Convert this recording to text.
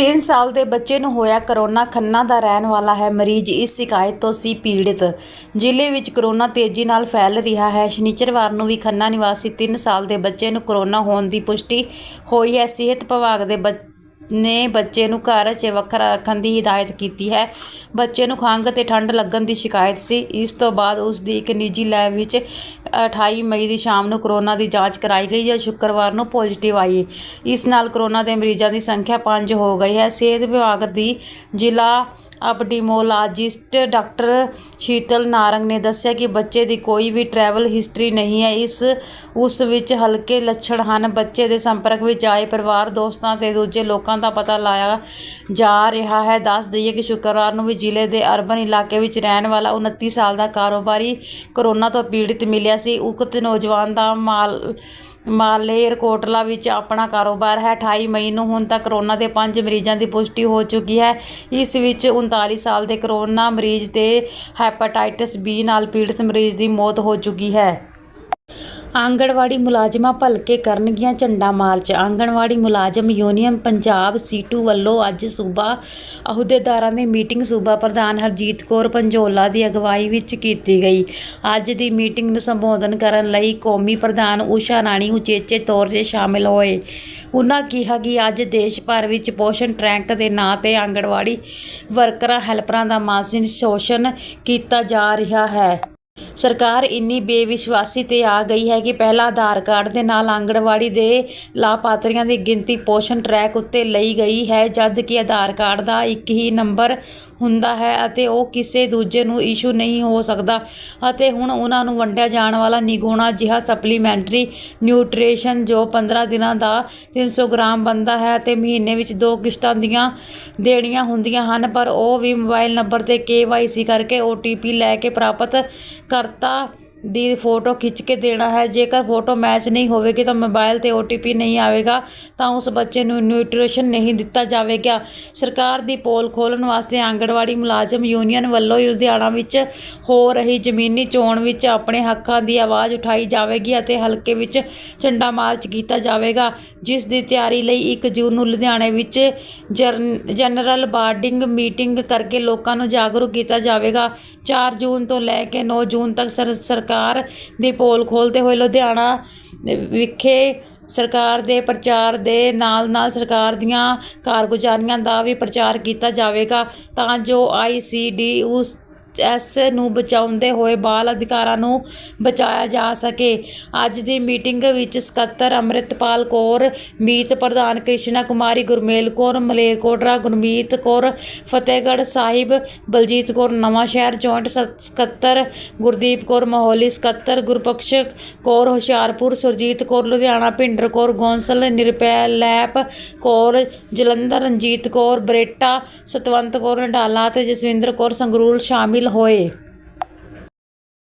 3 ਸਾਲ ਦੇ ਬੱਚੇ ਨੂੰ ਹੋਇਆ ਕਰੋਨਾ, ਖੰਨਾ ਦਾ ਰਹਿਣ ਵਾਲਾ ਹੈ ਮਰੀਜ਼, ਇਸ ਸ਼ਿਕਾਇਤ ਤੋਂ ਸੀ ਪੀੜਿਤ। ਜ਼ਿਲ੍ਹੇ ਵਿੱਚ ਕਰੋਨਾ ਤੇਜ਼ੀ ਨਾਲ ਫੈਲ ਰਿਹਾ ਹੈ। ਸ਼ਨੀਚਰਵਾਰ ਨੂੰ ਵੀ ਖੰਨਾ ਨਿਵਾਸੀ 3 ਸਾਲ ਦੇ ਬੱਚੇ ਨੂੰ ਕਰੋਨਾ ਹੋਣ ਦੀ ਪੁਸ਼ਟੀ ਹੋਈ ਹੈ। ਸਿਹਤ ਵਿਭਾਗ ਦੇ ਬੱਚ- ਨੇ ਬੱਚੇ ਨੂੰ ਘਰ 'ਚ ਵੱਖਰਾ ਰੱਖਣ ਦੀ ਹਦਾਇਤ ਕੀਤੀ ਹੈ। ਬੱਚੇ ਨੂੰ ਖੰਘ ਤੇ ਠੰਡ ਲੱਗਣ ਦੀ ਸ਼ਿਕਾਇਤ ਸੀ। ਇਸ ਤੋਂ ਬਾਅਦ ਉਸ ਦੀ ਇੱਕ ਨਿੱਜੀ ਲੈਬ ਵਿੱਚ 28 ਮਈ ਦੀ ਸ਼ਾਮ ਨੂੰ ਕੋਰੋਨਾ ਦੀ ਜਾਂਚ ਕਰਾਈ ਗਈ ਜੋ ਸ਼ੁੱਕਰਵਾਰ ਨੂੰ ਪੋਜ਼ਿਟਿਵ ਆਈ ਇਸ ਨਾਲ ਕਰੋਨਾ ਦੇ ਮਰੀਜ਼ਾਂ ਦੀ ਸੰਖਿਆ 5 ਹੋ ਗਈ ਹੈ। ਸਿਹਤ ਵਿਭਾਗ ਦੀ ਜ਼ਿਲ੍ਹਾ ਅਪਡੀਮੋਲਾਜਿਸਟ ਡਾਕਟਰ ਸ਼ੀਤਲ ਨਾਰੰਗ ਨੇ ਦੱਸਿਆ ਕਿ ਬੱਚੇ ਦੀ ਕੋਈ ਵੀ ਟਰੈਵਲ ਹਿਸਟਰੀ ਨਹੀਂ ਹੈ। ਇਸ, ਉਸ ਵਿੱਚ ਹਲਕੇ ਲੱਛਣ ਹਨ। ਬੱਚੇ ਦੇ ਸੰਪਰਕ ਵਿੱਚ ਆਏ ਪਰਿਵਾਰ, ਦੋਸਤਾਂ ਤੇ ਦੂਜੇ ਲੋਕਾਂ ਦਾ ਪਤਾ ਲਾਇਆ ਜਾ ਰਿਹਾ ਹੈ। ਦੱਸ ਦਈਏ ਕਿ ਸ਼ੁੱਕਰਵਾਰ ਨੂੰ ਵੀ ਜ਼ਿਲ੍ਹੇ ਦੇ ਅਰਬਨ ਇਲਾਕੇ ਵਿੱਚ ਰਹਿਣ ਵਾਲਾ 29 ਸਾਲ ਦਾ ਕਾਰੋਬਾਰੀ ਕਰੋਨਾ ਤੋਂ ਪੀੜਿਤ ਮਿਲਿਆ ਸੀ। ਉਕਤ ਨੌਜਵਾਨ ਦਾ ਮਾਲ ਮਾਲੇਰਕੋਟਲਾ ਵਿੱਚ ਆਪਣਾ ਕਾਰੋਬਾਰ ਹੈ। 28 ਮਈ ਨੂੰ ਹੁਣ ਤੱਕ ਕਰੋਨਾ ਦੇ 5 ਮਰੀਜ਼ਾਂ ਦੀ ਪੁਸ਼ਟੀ ਹੋ ਚੁੱਕੀ ਹੈ। ਇਸ ਵਿੱਚ 39 ਸਾਲ ਦੇ ਕਰੋਨਾ ਮਰੀਜ਼ ਤੇ ਹੈਪਾਟਾਈਟਸ ਬੀ ਨਾਲ ਪੀੜਤ ਮਰੀਜ਼ ਦੀ ਮੌਤ ਹੋ ਚੁੱਕੀ ਹੈ। ਆਂਗਣਵਾੜੀ ਮੁਲਾਜ਼ਮਾਂ ਭਲਕੇ ਕਰਨਗੀਆਂ ਝੰਡਾ ਮਾਰਚ। ਆਂਗਣਵਾੜੀ ਮੁਲਾਜ਼ਮ ਯੂਨੀਅਨ ਪੰਜਾਬ ਸੀਟੂ ਵੱਲੋਂ ਅੱਜ ਸੂਬਾ ਅਹੁਦੇਦਾਰਾਂ ਦੀ ਮੀਟਿੰਗ ਸੂਬਾ ਪ੍ਰਧਾਨ ਹਰਜੀਤ ਕੌਰ ਪੰਜੋਲਾ ਦੀ ਅਗਵਾਈ ਵਿੱਚ ਕੀਤੀ ਗਈ। ਅੱਜ ਦੀ ਮੀਟਿੰਗ ਨੂੰ ਸੰਬੋਧਨ ਕਰਨ ਲਈ ਕੌਮੀ ਪ੍ਰਧਾਨ ਊਸ਼ਾ ਰਾਣੀ ਉਚੇਚੇ ਤੌਰ 'ਤੇ ਸ਼ਾਮਿਲ ਹੋਏ। ਉਨ੍ਹਾਂ ਕਿਹਾ ਕਿ ਅੱਜ ਦੇਸ਼ ਭਰ ਵਿੱਚ ਪੋਸ਼ਣ ਟਰੈਂਕ ਦੇ ਨਾਂ ਤੇ ਆਂਗਣਵਾੜੀ ਵਰਕਰਾਂ, ਹੈਲਪਰਾਂ ਦਾ ਮਾਨਸਿਕ ਸ਼ੋਸ਼ਣ ਕੀਤਾ ਜਾ ਰਿਹਾ ਹੈ। ਸਰਕਾਰ ਇੰਨੀ ਬੇਵਿਸ਼ਵਾਸੀ ਤੇ ਆ ਗਈ ਹੈ ਕਿ ਪਹਿਲਾਂ ਆਧਾਰ ਕਾਰਡ ਦੇ ਨਾਲ ਆਂਗਣਵਾੜੀ ਦੇ ਲਾਭਪਾਤਰੀਆਂ ਦੀ ਗਿਣਤੀ ਪੋਸ਼ਣ ਟਰੈਕ ਉੱਤੇ ਲਈ ਗਈ ਹੈ, ਜਦ ਕਿ ਆਧਾਰ ਕਾਰਡ ਦਾ ਇੱਕ ਹੀ ਨੰਬਰ ਹੁੰਦਾ ਹੈ ਅਤੇ ਉਹ ਕਿਸੇ ਦੂਜੇ ਨੂੰ ਇਸ਼ੂ ਨਹੀਂ ਹੋ ਸਕਦਾ ਅਤੇ ਹੁਣ ਉਹਨਾਂ ਨੂੰ ਵੰਡਿਆ ਜਾਣ ਵਾਲਾ ਨਿਗੁਣਾ ਜਿਹਾ ਸਪਲੀਮੈਂਟਰੀ ਨਿਊਟ੍ਰੀਸ਼ਨ ਜੋ 15 ਦਿਨਾਂ ਦਾ 300 ਗ੍ਰਾਮ ਬਣਦਾ ਹੈ ਅਤੇ ਮਹੀਨੇ ਵਿੱਚ ਦੋ ਕਿਸ਼ਤਾਂ ਦੀਆਂ ਦੇਣੀਆਂ ਹੁੰਦੀਆਂ ਹਨ, ਪਰ ਉਹ ਵੀ ਮੋਬਾਈਲ ਨੰਬਰ ਤੇ ਕੇ ਵਾਈ ਸੀ ਕਰਕੇ ਓ ਟੀ ਪੀ ਲੈ ਕੇ ਪ੍ਰਾਪਤ ਕਰਤਾ ਦੀ ਫੋਟੋ ਖਿੱਚ ਕੇ ਦੇਣਾ ਹੈ। ਜੇਕਰ ਫੋਟੋ ਮੈਚ ਨਹੀਂ ਹੋਵੇਗੀ ਤਾਂ ਮੋਬਾਈਲ ਤੇ OTP ਨਹੀਂ ਆਵੇਗਾ, ਤਾਂ ਉਸ ਬੱਚੇ ਨੂੰ ਨਿਊਟ੍ਰੀਸ਼ਨ ਨਹੀਂ ਦਿੱਤਾ ਜਾਵੇਗਾ। ਸਰਕਾਰ ਦੀ ਪੋਲ ਖੋਲ੍ਹਣ ਵਾਸਤੇ ਆਂਗਣਵਾੜੀ ਮੁਲਾਜ਼ਮ ਯੂਨੀਅਨ ਵੱਲੋਂ ਲੁਧਿਆਣਾ ਵਿੱਚ ਹੋ ਰਹੀ ਜ਼ਮੀਨੀ ਚੋਣ ਵਿੱਚ ਆਪਣੇ ਹੱਕਾਂ ਦੀ ਆਵਾਜ਼ ਉਠਾਈ ਜਾਵੇਗੀ ਅਤੇ ਹਲਕੇ ਵਿੱਚ ਝੰਡਾ ਮਾਰਚ ਕੀਤਾ ਜਾਵੇਗਾ, ਜਿਸ ਦੀ ਤਿਆਰੀ ਲਈ 1 ਜੂਨ ਨੂੰ ਲੁਧਿਆਣੇ ਵਿੱਚ ਜਰਨ- ਜਨਰਲ ਬਾਰਡਿੰਗ ਮੀਟਿੰਗ ਕਰਕੇ ਲੋਕਾਂ ਨੂੰ ਜਾਗਰੂਕ ਕੀਤਾ ਜਾਵੇਗਾ। 4 ਜੂਨ ਤੋਂ ਲੈ ਕੇ 9 ਜੂਨ ਤੱਕ ਸਰ- ਸਰਕਾਰ ਦੀ ਪੋਲ ਖੋਲ੍ਹਦੇ ਹੋਏ ਲੁਧਿਆਣਾ ਵਿਖੇ ਸਰਕਾਰ ਦੇ ਪ੍ਰਚਾਰ ਦੇ ਨਾਲ ਨਾਲ ਸਰਕਾਰ ਦੀਆਂ ਕਾਰਗੁਜ਼ਾਰੀਆਂ ਦਾ ਵੀ ਪ੍ਰਚਾਰ ਕੀਤਾ ਜਾਵੇਗਾ ਤਾਂ ਜੋ ਆਈ ਸੀ ਡੀ ਉਸ ਐਸ ਨੂੰ ਬਚਾਉਂਦੇ ਹੋਏ ਬਾਲ ਅਧਿਕਾਰਾਂ ਨੂੰ ਬਚਾਇਆ ਜਾ ਸਕੇ। ਅੱਜ ਦੀ ਮੀਟਿੰਗ ਵਿੱਚ ਸਕੱਤਰ ਅੰਮ੍ਰਿਤਪਾਲ ਕੌਰ, ਮੀਤ ਪ੍ਰਧਾਨ ਕ੍ਰਿਸ਼ਨਾ ਕੁਮਾਰੀ, ਗੁਰਮੇਲ ਕੌਰ ਮਲੇਰਕੋਟਰਾ ਗੁਰਮੀਤ ਕੌਰ, ਫਤਿਹਗੜ੍ਹ ਸਾਹਿਬ ਬਲਜੀਤ ਕੌਰ, ਨਵਾਂ ਸ਼ਹਿਰ ਜੁਆਇੰਟ ਸ- ਸਕੱਤਰ ਗੁਰਦੀਪ ਕੌਰ, ਮੋਹਾਲੀ ਸਕੱਤਰ ਗੁਰਬਖਸ਼ ਕੌਰ, ਹੁਸ਼ਿਆਰਪੁਰ ਸੁਰਜੀਤ ਕੌਰ, ਲੁਧਿਆਣਾ ਭਿੰਡਰ ਕੌਰ, ਗੌਂਸਲ ਨਿਰਪੈ ਲੈਪ ਕੌਰ, ਜਲੰਧਰ ਰਣਜੀਤ ਕੌਰ, ਬਰੇਟਾ ਸਤਵੰਤ ਕੌਰ, ਨਡਾਲਾ ਅਤੇ ਜਸਵਿੰਦਰ ਕੌਰ, ਸੰਗਰੂਰ ਸ਼ਾਮਿਲ ਹੋਏ